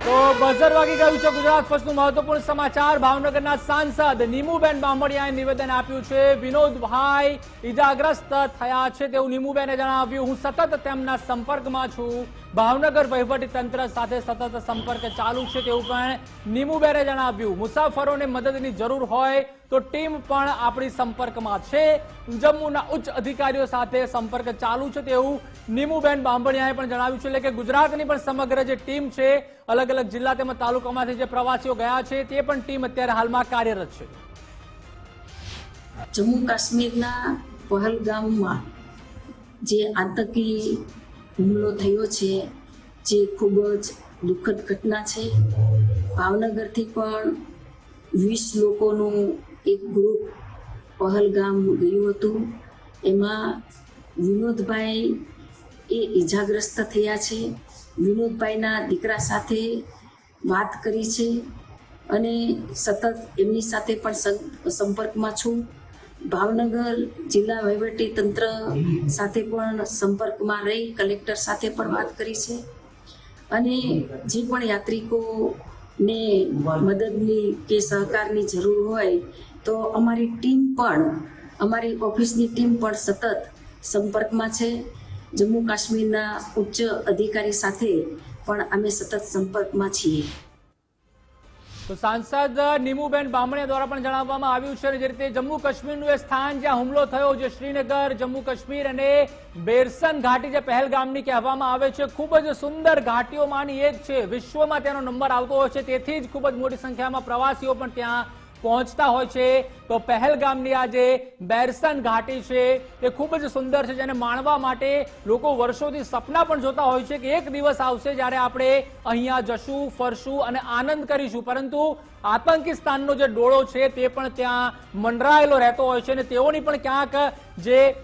તો બઝર વાગી ગયું છે ગુજરાત ફર્સ્ટનું મહત્વપૂર્ણ સમાચાર. ભાવનગરના સાંસદ નીમુબેન બામણિયાએ નિવેદન આપ્યું છે. વિનોદભાઈ ઈજાગ્રસ્ત થયા છે તેવું નીમુબેને જણાવ્યું. હું સતત તેમના સંપર્કમાં છું. ભાવનગર વહીવટી તંત્ર સાથે સતત સંપર્ક ચાલુ છે તેવું પણ નીમુબેને જણાવ્યું. મુસાફરોને મદદની જરૂર હોય તો ટીમ પણ આપણી સંપર્કમાં છે. જમ્મુના ઉચ્ચ અધિકારીઓ સાથે સંપર્ક ચાલુ છે તેવું નીમુબેન બાંભણિયાએ પણ જણાવ્યું છે. એટલે કે ગુજરાતની પણ સમગ્ર જે ટીમ છે, અલગ અલગ જિલ્લા તેમજ તાલુકામાંથી જે પ્રવાસીઓ ગયા છે, તે પણ ટીમ અત્યારે હાલમાં કાર્યરત છે. જમ્મુ કાશ્મીરના પહલગામમાં જે આતંકી હુમલો થયો છે, જે ખૂબ જ દુઃખદ ઘટના છે. ભાવનગરથી પણ વીસ લોકોનું એક ગ્રુપ પહલગામ ગયું હતું. એમાં વિનોદભાઈ એ ઈજાગ્રસ્ત થયા છે. વિનોદભાઈના દીકરા સાથે વાત કરી છે અને સતત એમની સાથે પણ સંપર્કમાં છું. ભાવનગર જિલ્લા વહીવટી તંત્ર સાથે પણ સંપર્કમાં રહી, કલેક્ટર સાથે પણ વાત કરી છે. અને જે પણ યાત્રિકોને મદદની કે સહકારની જરૂર હોય, તો અમારી ટીમ પણ, અમારી ઓફિસની ટીમ પણ સતત સંપર્કમાં છે. જમ્મુ કાશ્મીરના ઉચ્ચ અધિકારી સાથે પણ અમે સતત સંપર્કમાં છીએ. તો સાંસદ નીમુબેન બામણિયા દ્વારા પણ જણાવવામાં આવ્યું છે જે રીતે જમ્મુ કાશ્મીરનું એ સ્થાન જ્યાં હુમલો થયો, જે શ્રીનગર જમ્મુ કાશ્મીર અને બેરસન ઘાટી જે પહેલગામની કહેવામાં આવે છે, ખૂબ જ સુંદર ઘાટીઓમાંની એક છે. વિશ્વમાં તેનો નંબર આવતો હોય છે, તેથી જ ખૂબ જ મોટી સંખ્યામાં પ્રવાસીઓ પણ ત્યાં પહોંચતા હોય છે, તો પહેલગામની આ જે બેરસન ઘાટી છે, એ ખૂબ જ સુંદર છે, જેને માણવા માટે લોકો વર્ષોથી સપના પણ જોતા હોય છે કે એક દિવસ આવશે જ્યારે આપણે અહીંયા જશું, ફરશું અને આનંદ કરીશું. પરંતુ આતંકિસ્તાનનો જે ડોળો છે, તે પણ ત્યાં મંડરાયેલો રહેતો હોય છે અને તેઓની પણ ક્યાંક જે